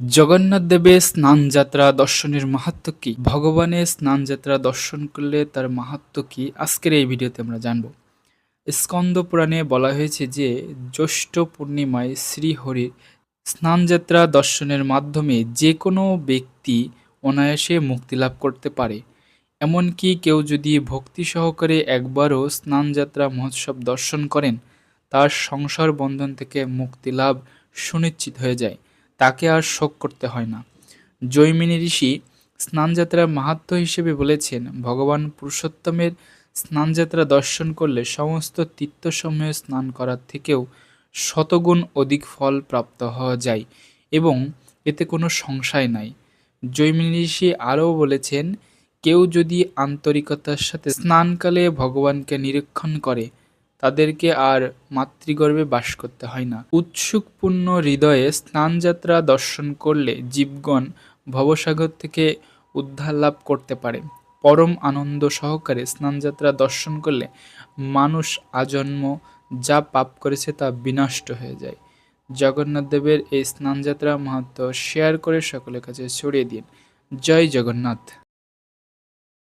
জগন্নাথ দেবের স্নানযাত্রা দর্শনের মাহাত্ম্য কি? ভগবানের স্নানযাত্রা দর্শন করলে তার মাহাত্ম্য কি? আজকের এই ভিডিওতে আমরা জানব। স্কন্দ পুরাণে বলা হয়েছে যে, জ্যৈষ্ঠ পূর্ণিমায় শ্রীহরির স্নানযাত্রা দর্শনের মাধ্যমে যে কোনো ব্যক্তি অনায়াসে মুক্তি লাভ করতে পারে। এমনকি কেউ যদি ভক্তি সহকারে একবারও স্নানযাত্রা মহোৎসব দর্শন করেন, তার সংসার বন্ধন থেকে মুক্তি লাভ সুনিশ্চিত হয়ে যায়। তাকে আর শোক করতে হয় না। জৈমিনী ঋষি স্নানযাত্রার মাহাত্ম্য হিসেবে বলেছেন, ভগবান পুরুষোত্তমের স্নানযাত্রা দর্শন করলে সমস্ত তীর্থসমূহে স্নান করার থেকেও শতগুণ অধিক ফল প্রাপ্ত হওয়া যায় এবং এতে কোনো সংশয় নাই। জৈমিনী ঋষি আরও বলেছেন, কেউ যদি আন্তরিকতার সাথে স্নানকালে ভগবানকে নিরীক্ষণ করে তাদেরকে আর মাতৃগর্ভে বাস করতে হয় না। উৎসুকপূর্ণ হৃদয়ে স্নানযাত্রা দর্শন করলে জীবগণ ভবসাগর থেকে উদ্ধার লাভ করতে পারে। পরম আনন্দ সহকারে স্নানযাত্রা দর্শন করলে মানুষ আজন্ম যা পাপ করেছে তা বিনষ্ট হয়ে যায়। জগন্নাথ দেবের এই স্নানযাত্রা মাহাত্ম শেয়ার করে সকলের কাছে ছড়িয়ে দিন। জয় জগন্নাথ।